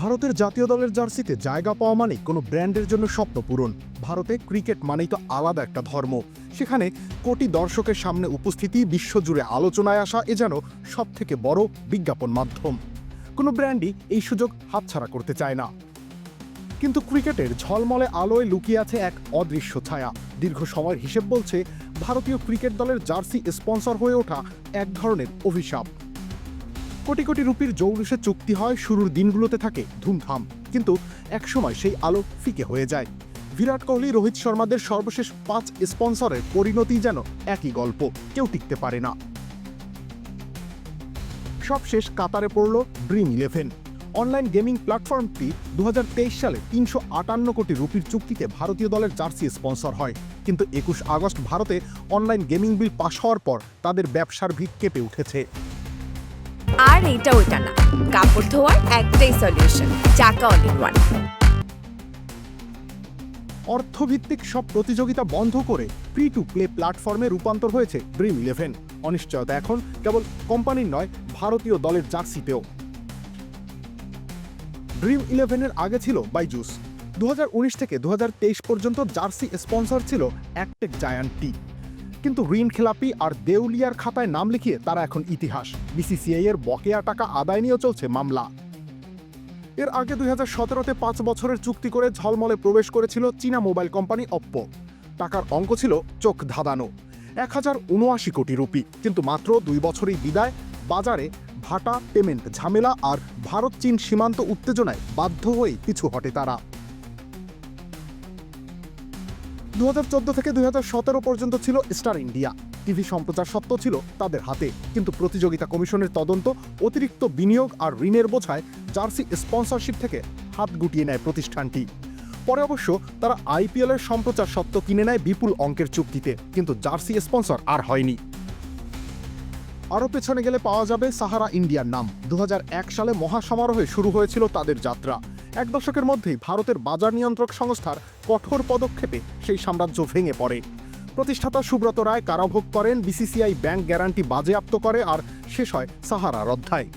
ভারতের জাতীয় দলের জার্সিতে জায়গা পাওয়া মানে কোনো ব্র্যান্ডের জন্য স্বপ্ন পূরণ। ভারতে ক্রিকেট মানেই তো আলাদা একটা ধর্ম। সেখানে কোটি দর্শকের সামনে উপস্থিতি, বিশ্বজুড়ে আলোচনায় আসা এ যেন সব থেকে বড় বিজ্ঞাপন মাধ্যম। কোনো ব্র্যান্ডই এই সুযোগ হাতছাড়া করতে চায় না। কিন্তু ক্রিকেটের ঝলমলে আলোয় লুকিয়ে আছে এক অদৃশ্য ছায়া। দীর্ঘ সময়ের হিসেব বলছে, ভারতীয় ক্রিকেট দলের জার্সি স্পন্সর হয়ে ওঠা এক ধরনের অভিশাপ। কোটি কোটি রুপির জৌলুসে চুক্তি হয়, শুরুর দিনগুলোতে থাকে ধুমধাম। কিন্তু একসময় সেই আলো ফিকে হয়ে যায়। বিরাট কোহলি, রোহিত শর্মাদের সর্বশেষ পাঁচ স্পন্সরের পরিণতি যেন একই গল্প, কেউ টিকতে পারে না। সবশেষ কাতারে পড়ল ড্রিম ইলেভেন অনলাইন গেমিং প্ল্যাটফর্মটি দু হাজার তেইশ সালে তিনশো আটান্ন কোটি রুপির চুক্তিতে ভারতীয় দলের জার্সি স্পন্সর হয়। কিন্তু একুশ আগস্ট ভারতে অনলাইন গেমিং বিল পাশ হওয়ার পর তাদের ব্যবসার ভিত কেঁপে উঠেছে। আর এটা ওইটা না। কাপড় ধোয়ার একটাই সলিউশন চাকা অল ইন ওয়ান অর্থভিত্তিক সব প্রতিযোগিতা বন্ধ করে ফ্রি টু প্লে প্ল্যাটফর্মে রূপান্তর হয়েছে ড্রিম ইলেভেন অনিশ্চয়তা এখন কেবল কোম্পানির নয়, ভারতীয় দলের জার্সিতেও। ড্রিম ইলেভেনের আগে ছিল বাইজুস দু হাজার উনিশ থেকে দু হাজার তেইশ পর্যন্ত জার্সি স্পন্সর ছিল অ্যাকটেক জায়ান্ট টি কিন্তু ঋণ খেলাপি আর দেউলিয়ার খাতায় নাম লিখিয়ে তারা এখন ইতিহাস। বিসিসিআই এর বকেয়া টাকা আদায় নিয়েও চলছে মামলা। এর আগে দুই হাজার সতেরোতে পাঁচ বছরের চুক্তি করে ঝলমলে প্রবেশ করেছিল চীনা মোবাইল কোম্পানি অপ্পো টাকার অঙ্ক ছিল চোখ ধাঁধানো। এক হাজার উনআশি কোটি রুপি। কিন্তু মাত্র দুই বছরই বিদায়। বাজারে ভাটা, পেমেন্ট ঝামেলা আর ভারত চীন সীমান্ত উত্তেজনায় বাধ্য হয়ে পিছু হটে তারা। দু হাজার চোদ্দ থেকে দু হাজার সতেরো পর্যন্ত ছিল স্টার ইন্ডিয়া। টিভি সম্প্রচার সত্ত্ব ছিল তাদের হাতে, কিন্তু প্রতিযোগিতা কমিশনের তদন্ত, অতিরিক্ত বিনিয়োগ আর ঋণের বোঝায় জার্সি স্পন্সরশিপ থেকে হাত গুটিয়ে নেয় প্রতিষ্ঠানটি। পরে অবশ্য তারা আইপিএল এর সম্প্রচার সত্ত্ব কিনে নেয় বিপুল অঙ্কের চুক্তিতে, কিন্তু জার্সি স্পন্সর আর হয়নি। আরও পেছনে গেলে পাওয়া যাবে সাহারা ইন্ডিয়ার নাম। দু হাজার এক সালে মহাসমারোহে শুরু হয়েছিল তাদের যাত্রা। এক দশকের মধ্যেই ভারতের বাজার নিয়ন্ত্রক সংস্থার কঠোর পদক্ষেপে সেই সাম্রাজ্য ভেঙে পড়ে। প্রতিষ্ঠাতা সুব্রত রায় কারাভোগ করেন, বিসিসিআই ব্যাংক গ্যারান্টি বাজেয়াপ্ত করে আর শেষ হয় সাহারার অধ্যায়।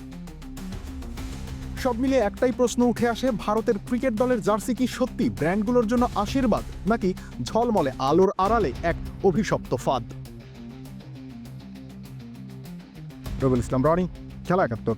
সব মিলিয়ে একটাই প্রশ্ন উঠে আসে, ভারতের ক্রিকেট দলের জার্সি কি সত্যি ব্র্যান্ডগুলোর জন্য আশীর্বাদ, নাকি ঝলমলে আলোর আড়ালে এক অভিশপ্ত ফাঁদ? রবিল ইসলাম, রনি, খেলা একাত্তর।